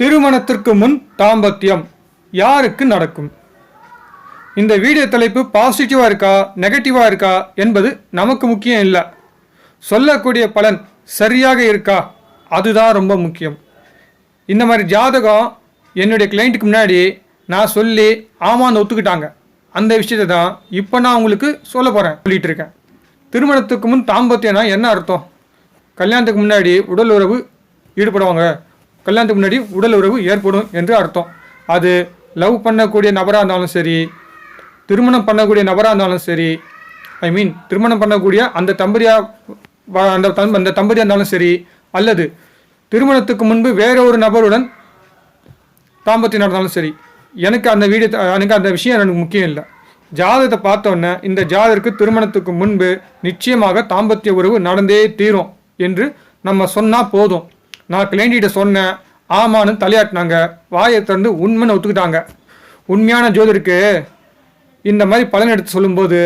திருமணத்திற்கு முன் தாம்பத்தியம் யாருக்கு நடக்கும்? இந்த வீடியோ தலைப்பு பாசிட்டிவாக இருக்கா நெகட்டிவாக இருக்கா என்பது நமக்கு முக்கியம் இல்லை. சொல்லக்கூடிய பலன் சரியாக இருக்கா அதுதான் ரொம்ப முக்கியம். இந்த மாதிரி ஜாதகம் என்னுடைய கிளைண்ட்டுக்கு முன்னாடி நான் சொல்லி ஆமான்னு ஒத்துக்கிட்டாங்க. அந்த விஷயத்தை தான் இப்போ நான் உங்களுக்கு சொல்ல போகிறேன் சொல்லிகிட்டு இருக்கேன். திருமணத்துக்கு முன் தாம்பத்தியம்னா என்ன அர்த்தம்? கல்யாணத்துக்கு முன்னாடி உடல் உறவு ஈடுபடுவாங்க. கல்யாணத்துக்கு முன்னாடி உடல் உறவு ஏற்படும் என்று அர்த்தம். அது லவ் பண்ணக்கூடிய நபராக இருந்தாலும் சரி திருமணம் பண்ணக்கூடிய நபராக இருந்தாலும் சரி ஐ மீன் திருமணம் பண்ணக்கூடிய அந்த தம்பதியாக அந்த தம் அந்த தம்பதியாக இருந்தாலும் சரி அல்லது திருமணத்துக்கு முன்பு வேற ஒரு நபருடன் தாம்பத்தியம் நடந்தாலும் சரி எனக்கு அந்த வீடியோ எனக்கு அந்த விஷயம் எனக்கு முக்கியம் இல்லை. ஜாதகத்தை பார்த்தோன்னே இந்த ஜாதகருக்கு திருமணத்துக்கு முன்பு நிச்சயமாக தாம்பத்திய உறவு நடந்தே தீரும் என்று நம்ம சொன்னால் போதும். நான் கிளைண்டிகிட்ட சொன்னேன் ஆமான்னு தலையாட்டினாங்க. வாயை திறந்து உண்மைன்னு ஒத்துக்கிட்டாங்க. உண்மையான ஜோதிடருக்கு இந்த மாதிரி பலன் எடுத்து சொல்லும்போது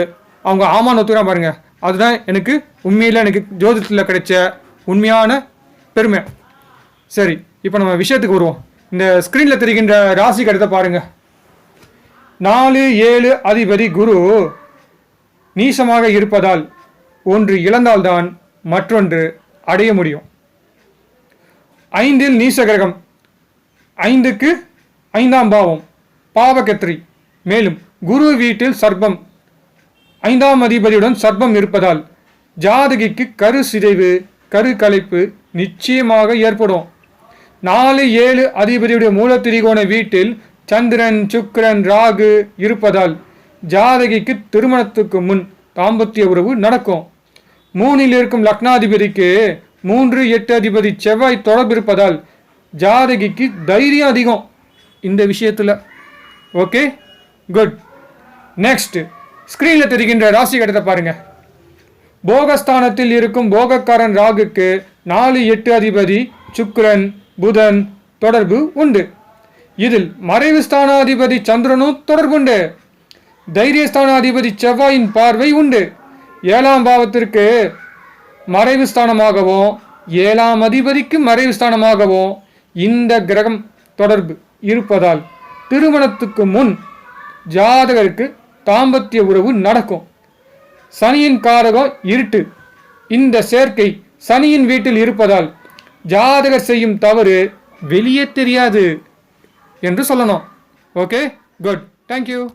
அவங்க ஆமான்னு ஒத்துக்கிறா பாருங்க. அதுதான் எனக்கு உண்மையில் எனக்கு ஜோதிடத்தில் கிடைச்ச உண்மையான பெருமை. சரி இப்போ நம்ம விஷயத்துக்கு வருவோம். இந்த ஸ்க்ரீனில் தெரிகின்ற ராசி கடிதத்தை பாருங்க. நாலு ஏழு அதிபதி குரு நீசமாக இருப்பதால் ஒன்று இழந்தால்தான் மற்றொன்று அடைய முடியும். ஐந்தில் நீச கிரகம் ஐந்துக்கு ஐந்தாம் பாவம். பாவகத்திரி மேலும் குரு வீட்டில் சர்ப்பம். ஐந்தாம் அதிபதியுடன் சர்ப்பம் இருப்பதால் ஜாதகிக்கு கரு சிதைவு கரு கலைப்பு நிச்சயமாக ஏற்படும். நாலு ஏழு அதிபதியுடைய மூலத்திரிகோண வீட்டில் சந்திரன் சுக்கிரன் ராகு இருப்பதால் ஜாதகிக்கு திருமணத்துக்கு முன் தாம்பத்திய உறவு நடக்கும். மூணில் இருக்கும் லக்னாதிபதிக்கு மூன்று எட்டு அதிபதி செவ்வாய் தொடர்பு இருப்பதால் ஜாதகிக்கு தைரியம் அதிகம் இந்த விஷயத்தில். ஓகே? குட் நெக்ஸ்ட் ஸ்க்ரீனில் தெரிகின்ற ராசி கட்டத்தை பாருங்க. போகஸ்தானத்தில் இருக்கும் போகக்காரன் ராகுக்கு நாலு எட்டு அதிபதி சுக்ரன் புதன் தொடர்பு உண்டு. இதில் மறைவு ஸ்தானாதிபதி சந்திரனும் தொடர்புண்டு தைரியஸ்தானாதிபதி செவ்வாயின் பார்வை உண்டு. ஏழாம் பாவத்திற்கு மறைவு ஸ்தானமாகவும் ஏழாம் அதிபதிக்கு மறைவு ஸ்தானமாகவும் இந்த கிரகம் தொடர்பு இருப்பதால் திருமணத்துக்கு முன் ஜாதகருக்கு தாம்பத்திய உறவு நடக்கும். சனியின் காரகம் இருட்டு. இந்த சேர்க்கை சனியின் வீட்டில் இருப்பதால் ஜாதகர் செய்யும் தவறு வெளியே தெரியாது என்று சொல்லணும். ஓகே? குட். தேங்க்யூ